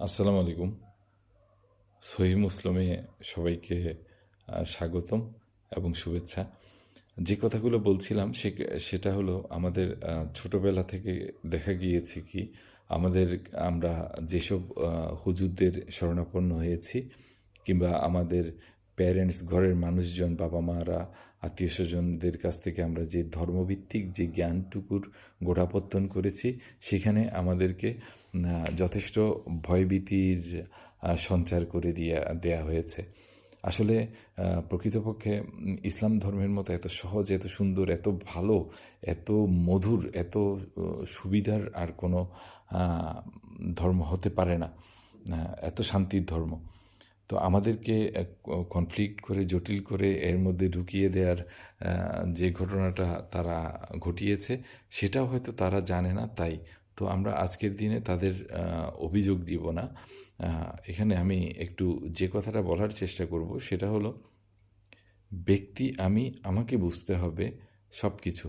আসসালামু আলাইকুম। সহি মুসলিমে সবাইকে স্বাগতম এবং শুভেচ্ছা। যে কথাগুলো বলছিলাম, সে, সেটা হলো আমাদের ছোটবেলা থেকে দেখা গিয়েছে কি, আমাদের, আমরা যেসব হুজুরদের শরণাপন্ন হয়েছি কিংবা আমাদের প্যারেন্টস ঘরের মানুষজন বাবা মারা আত্মীয় স্বজনদের কাছ থেকে আমরা যে ধর্মভিত্তিক যে জ্ঞানটুকুর গোড়াপত্তন করেছি, সেখানে আমাদেরকে যথেষ্ট ভয়ভীতির সঞ্চার করে দিয়ে, দেয়া হয়েছে। আসলে প্রকৃতপক্ষে ইসলাম ধর্মের মতো এত সহজ, এত সুন্দর, এত ভালো, এত মধুর, এত সুবিধার আর কোনো ধর্ম হতে পারে না। এত শান্তির ধর্ম। তো আমাদেরকে কনফ্লিক্ট করে, জটিল করে এর মধ্যে ঢুকিয়ে দেওয়ার যে ঘটনাটা তারা ঘটিয়েছে, সেটাও হয়তো তারা জানে না, তাই। তো আমরা আজকের দিনে তাদের অভিযোগ দিব না। এখানে আমি একটু যে কথাটা বলার চেষ্টা করব, সেটা হলো, ব্যক্তি আমি, আমাকে বুঝতে হবে সব কিছু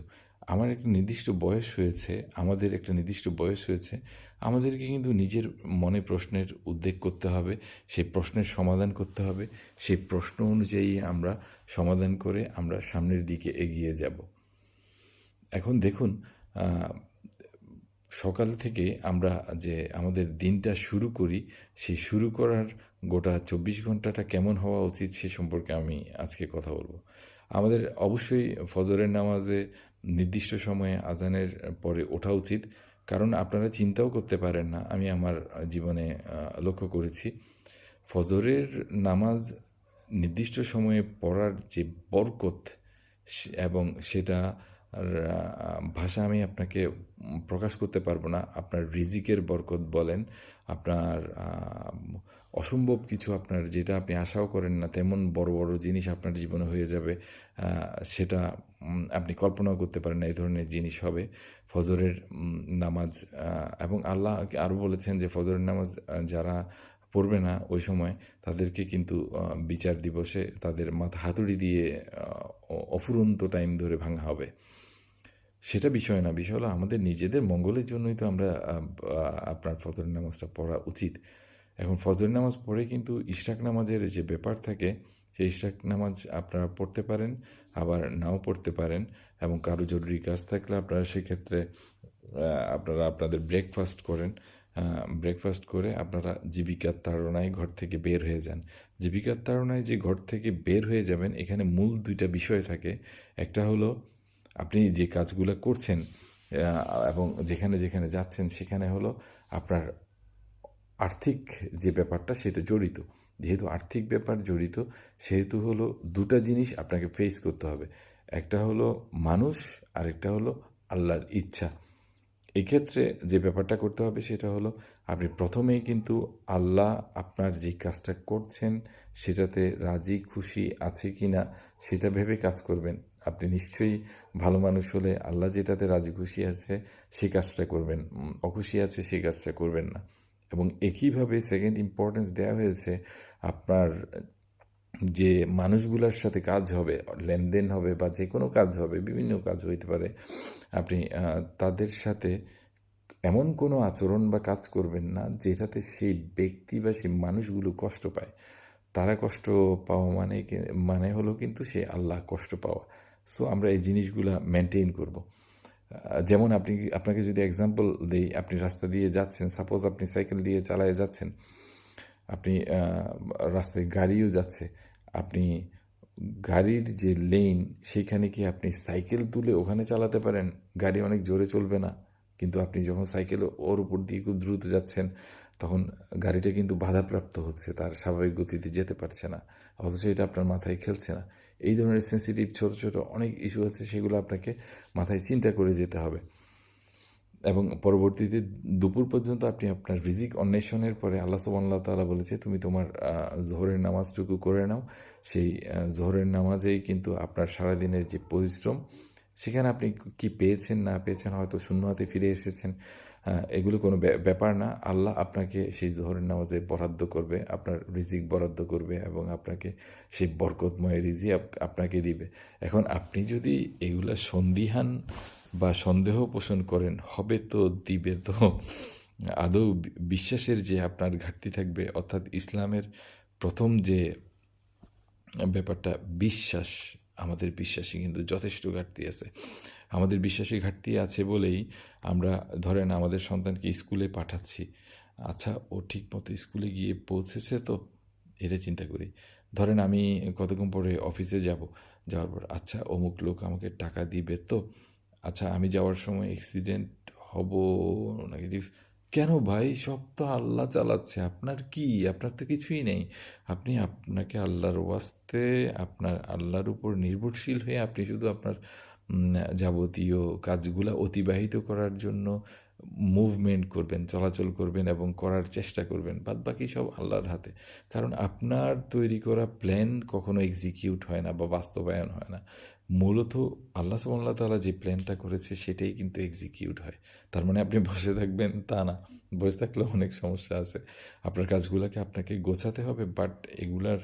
আমার একটা নির্দিষ্ট বয়স হয়েছে, আমাদের একটা নির্দিষ্ট বয়স হয়েছে আমাদেরকে কিন্তু নিজের মনে প্রশ্নের উদ্বেগ করতে হবে, সেই প্রশ্নের সমাধান করতে হবে, সেই প্রশ্ন অনুযায়ী আমরা সমাধান করে আমরা সামনের দিকে এগিয়ে যাব। এখন দেখুন সকাল থেকে আমরা যে আমাদের দিনটা শুরু করি, সেই শুরু করার গোটা চব্বিশ ঘন্টাটা কেমন হওয়া উচিত সে সম্পর্কে আমি আজকে কথা বলব। আমাদের অবশ্যই ফজরের নামাজে নির্দিষ্ট সময়ে আজানের পরে ওঠা উচিত। কারণ আপনারা চিন্তাও করতে পারেন না, আমি আমার জীবনে লক্ষ্য করেছি। ফজরের নামাজ নির্দিষ্ট সময়ে পড়ার যে বরকত এবং সেটা ভাষা আমি আপনাকে প্রকাশ করতে পারব না। আপনার রিজিকের বরকত বলেন, আপনার অসম্ভব কিছু আপনার যেটা আপনি আশাও করেন না, তেমন বড় বড় জিনিস আপনার জীবনে হয়ে যাবে সেটা আপনি কল্পনাও করতে পারেন না, এই ধরনের জিনিস হবে। ফজরের নামাজ এবং আল্লাহ আরও বলেছেন যে, ফজরের নামাজ যারা পড়বে না ওই সময়, তাদেরকে কিন্তু বিচার দিবসে তাদের মাথা হাতুড়ি দিয়ে অফুরন্ত টাইম ধরে ভাঙা হবে। সেটা বিষয় না, বিষয় হলো আমাদের নিজেদের মঙ্গলের জন্যই তো আমরা আপনার ফজর নামাজটা পড়া উচিত। এখন ফজর নামাজ পড়ে কিন্তু ইশরাক নামাজের যে ব্যাপার থাকে, সেই ইশরাক নামাজ আপনারা পড়তে পারেন, আবার নাও পড়তে পারেন এবং কারও জরুরি কাজ থাকলে আপনারা সেক্ষেত্রে আপনারা আপনাদের ব্রেকফাস্ট করেন। ব্রেকফাস্ট করে আপনারা জীবিকার তাড়নায় ঘর থেকে বের হয়ে যান। জীবিকার তাড়নায় যে ঘর থেকে বের হয়ে যাবেন, এখানে মূল দুইটা বিষয় থাকে। একটা হলো, আপনি যে কাজগুলো করছেন এবং যেখানে যেখানে যাচ্ছেন, সেখানে হলো আপনার আর্থিক যে ব্যাপারটা, সেটা জড়িত। যেহেতু আর্থিক ব্যাপার জড়িত, সেহেতু হলো দুটা জিনিস আপনাকে ফেস করতে হবে। একটা হলো মানুষ আর একটা হলো আল্লাহর ইচ্ছা। এক্ষেত্রে যে ব্যাপারটা করতে হবে সেটা হলো, আপনি প্রথমেই কিন্তু আল্লাহ আপনার যে কাজটা করছেন সেটাতে রাজি, খুশি আছে কি না সেটা ভেবে কাজ করবেন। আপনি নিশ্চয়ই ভালো মানুষ হলে আল্লাহ যেটাতে রাজি, খুশি আছে সে কাজটা করবেন অখুশি আছে সে কাজটা করবেন না। এবং একইভাবে সেকেন্ড ইম্পর্টেন্স দেওয়া হয়েছে, আপনার যে মানুষগুলোর সাথে কাজ হবে, লেনদেন হবে বা যে কোনো কাজ হবে, বিভিন্ন কাজ হইতে পারে, আপনি তাদের সাথে এমন কোনো আচরণ বা কাজ করবেন না যেটাতে সেই ব্যক্তি বা সেই মানুষগুলো কষ্ট পায়। তারা কষ্ট পাওয়া মানে মানে হলো কিন্তু সে আল্লাহ কষ্ট পাওয়া। সো আমরা এই জিনিসগুলা মেনটেন করব। যেমন আপনি, আপনাকে যদি এক্সাম্পল দেই, আপনি রাস্তা দিয়ে যাচ্ছেন সাপোজ আপনি সাইকেল দিয়ে চালায় যাচ্ছেন আপনি রাস্তায় গাড়িও যাচ্ছে, আপনি গাড়ির যে লেন সেইখানে কি আপনি সাইকেল তুলে ওখানে চালাতে পারেন? গাড়ি অনেক জোরে চলবে না। কিন্তু আপনি যখন সাইকেল ওর উপর দিয়ে খুব দ্রুত যাচ্ছেন, তখন গাড়িটা কিন্তু বাধাপ্রাপ্ত হচ্ছে, তার স্বাভাবিক গতিতে যেতে পারছে না। অথচ এটা আপনার মাথায় খেলছে না। এই ধরনের সেন্সিটিভ ছোট ছোট অনেক ইস্যু আছে, সেগুলো আপনাকে মাথায় চিন্তা করে যেতে হবে। এবং পরবর্তীতে দুপুর পর্যন্ত আপনি আপনার রিজিক অন্বেষণের পরে আল্লাহ সুবহানাহু ওয়া তাআলা বলেছে, তুমি তোমার জোহরের নামাজটুকু করে নাও। সেই জোহরের নামাজেই কিন্তু আপনার সারাদিনের যে পরিশ্রম, সেখানে আপনি কি পেয়েছেন, না পেয়েছেন, হয়তো শূন্য হাতে ফিরে এসেছেন এগুলো কোনো ব্যা- ব্যাপার না। আল্লাহ আপনাকে সেই জোহরের নামাজে বরাদ্দ করবে, আপনার রিজিক বরাদ্দ করবে এবং আপনাকে সেই বরকতময় রিজি আপ- আপনাকে দিবে। এখন আপনি যদি এগুলা সন্দিহান বা সন্দেহ পোষণ করেন, হবে তো দিবে তো। আদৌ বিশ্বাসের যে আপনার ঘাটতি থাকবে, অর্থাৎ ইসলামের প্রথম যে ব্যাপারটা, বিশ্বাস, আমাদের বিশ্বাসে কিন্তু যথেষ্ট ঘাটতি আছে। আমাদের বিশ্বাসে ঘাটতি আছে বলেই আমরা, ধরেন আমাদের সন্তানকে স্কুলে পাঠাচ্ছি। আচ্ছা ও ঠিক মতো স্কুলে গিয়ে পৌঁছেছে তো? এটা চিন্তা করি। ধরেন আমি কতক্ষণ পরে অফিসে যাব? যাওয়ার পর আচ্ছা অমুক লোক আমাকে টাকা দিবে তো? আচ্ছা আমি যাওয়ার সময় অ্যাক্সিডেন্ট হব নাকি কেন ভাই? সব তো আল্লাহ চালাচ্ছে। আপনার কি? আপনার তো কিছুই নেই। আপনি আপনাকে আল্লাহর ওয়াস্তে, আপনার আল্লাহর উপর নির্ভরশীল হয়ে আপনি শুধু আপনার যাবতীয় কাজগুলো অতিবাহিত করার জন্য মুভমেন্ট করবেন, চলাচল করবেন এবং করার চেষ্টা করবেন। বাদ বাকি সব আল্লাহর হাতে। কারণ আপনার তৈরি করা প্ল্যান কখনো এক্সিকিউট হয় না বা বাস্তবায়ন হয় না। মূলত আল্লাহ সুবহানাহু তালা যে প্ল্যানটা করেছে সেটাই কিন্তু এক্সিকিউট হয়। তার মানে আপনি বসে থাকবেন, তা না। বসে থাকলে অনেক সমস্যা আছে। আপনার কাজগুলোকে আপনাকে গোছাতে হবে বাট এগুলার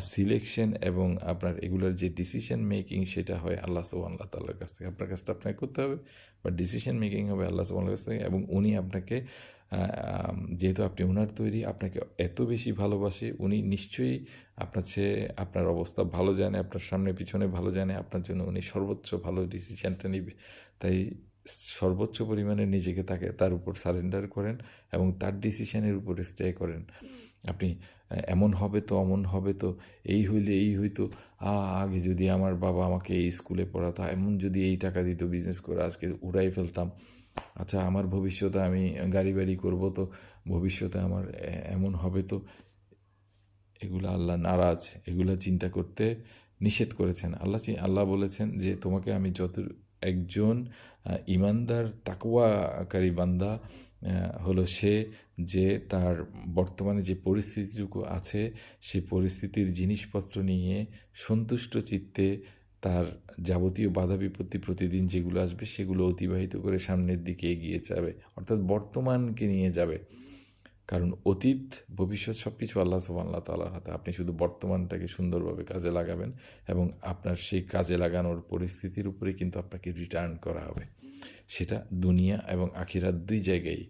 সিলেকশন এবং আপনার এগুলার যে ডিসিশন মেকিং সেটা হয় আল্লাহ সুবহানাহু তাআলার কাছ থেকে। আপনার কাজটা আপনাকে করতে হবে বাট ডিসিশন মেকিং হবে আল্লাহ সুবহানাহু কাছ থেকে এবং উনি আপনাকে যেহেতু আপনি ওনার তৈরি, আপনাকে এত বেশি ভালোবাসে, উনি নিশ্চয়ই আপনার চেয়ে আপনার অবস্থা ভালো জানে, আপনার সামনে পিছনে ভালো জানে, আপনার জন্য উনি সর্বোচ্চ ভালো ডিসিশানটা নিবে। তাই সর্বোচ্চ পরিমাণে নিজেকে তাকে, তার উপর সারেন্ডার করেন এবং তার ডিসিশানের উপর স্টে করেন। আপনি এমন হবে তো, অমন হবে তো, এই হইলে এই হইতো আগে যদি আমার বাবা আমাকে এই স্কুলে পড়াতো, এমন যদি এই টাকা দিত বিজনেস করে আজকে উড়াই ফেলতাম। আচ্ছা আমার ভবিষ্যতে আমি গাড়ি বাড়ি করব তো ভবিষ্যতে আমার এমন হবে তো? এগুলো আল্লাহ নারাজ, এগুলো চিন্তা করতে নিষেধ করেছেন। আল্লাহ আল্লাহ বলেছেন যে, তোমাকে আমি যত, একজন ইমানদার, তাকওয়াকারী বান্দা হলো সে যে তার বর্তমানে যে পরিস্থিতিটুকু আছে, সে পরিস্থিতির জিনিসপত্র নিয়ে সন্তুষ্ট চিত্তে তার যাবতীয় বাধা বিপত্তি প্রতিদিন যেগুলো আসবে সেগুলো অতিবাহিত করে সামনের দিকে এগিয়ে যাবে, অর্থাৎ বর্তমানকে নিয়ে যাবে। কারণ অতীত, ভবিষ্যৎ সব কিছু আল্লাহ সুবহানাহু তাআলার হাতে। আপনি শুধু বর্তমানটাকে সুন্দরভাবে কাজে লাগাবেন এবং আপনার সেই কাজে লাগানোর পরিস্থিতির উপরে কিন্তু আপনাকে রিটার্ন করা হবে। সেটা দুনিয়া এবং আখিরাত দুই জায়গায়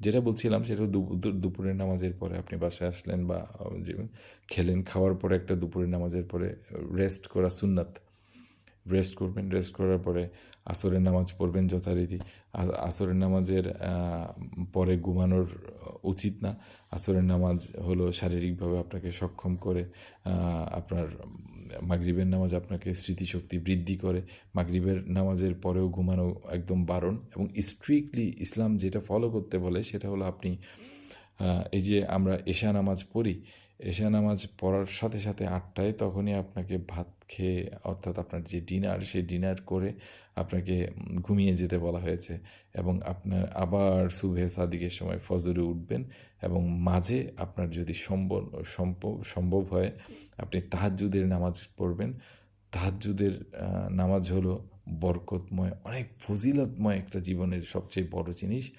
যেটা বলছিলাম সেটা দুপুরের নামাজের পরে আপনি বাসায় আসলেন বা খেলেন, খাওয়ার পরে একটা দুপুরের নামাজের পরে রেস্ট করা সুন্নাত। রেস্ট করবেন রেস্ট করার পরে আসরের নামাজ পড়বেন যথারীতি। আসরের নামাজের পরে ঘুমানোর উচিত না। আসরের নামাজ হলো শারীরিকভাবে আপনাকে সক্ষম করে আপনার মাগরিবের নামাজ আপনাকে স্মৃতিশক্তি বৃদ্ধি করে। মাগরিবের নামাজের পরেও ঘুমানো একদম বারণ এবং স্ট্রিক্টলি ইসলাম যেটা ফলো করতে বলে সেটা হলো আপনি এই যে আমরা এশা নামাজ পড়ি এশা নামাজ পড়ার সাথে সাথে আটটায় তখনই আপনাকে ভাত খেয়ে অর্থাৎ আপনার যে ডিনার সেই ডিনার করে আপনাকে ঘুমিয়ে যেতে বলা হয়েছে এবং আপনার আবার সুভে সাদিকের সময় ফজরে উঠবেন এবং মাঝে আপনার যদি সম্ভব সম্ভব সম্ভব হয় আপনি তাহাজ্জুদের নামাজ পড়বেন। তাহাজ্জুদের আহ, নামাজ হলো বরকতময় অনেক ফজিলতময় একটা জীবনের সবচেয়ে বড় জিনিস।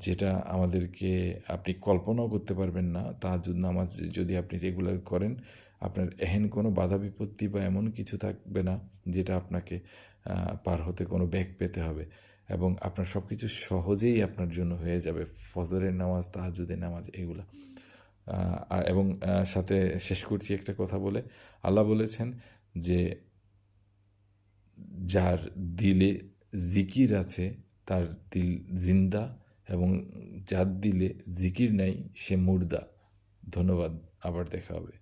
যেটা আমাদেরকে আপনি কল্পনাও করতে পারবেন না তাহাজ্জুদ নামাজ যদি আপনি রেগুলার করেন, আপনার এহেন কোনো বাধা বিপত্তি বা এমন কিছু থাকবে না, যেটা আপনাকে পার হতে কোনো ব্যাগ পেতে হবে। এবং আপনার সব কিছু সহজেই আপনার জন্য হয়ে যাবে, ফজরের নামাজ, তাহাজুদের নামাজ, এগুলা। এবং সাথে শেষ করছি একটা কথা বলে। আল্লাহ বলেছেন যে, যার দিলে জিকির আছে, তার দিল জিন্দা এবং যার দিলে জিকির নাই সে মুর্দা। ধন্যবাদ আবার দেখা হবে।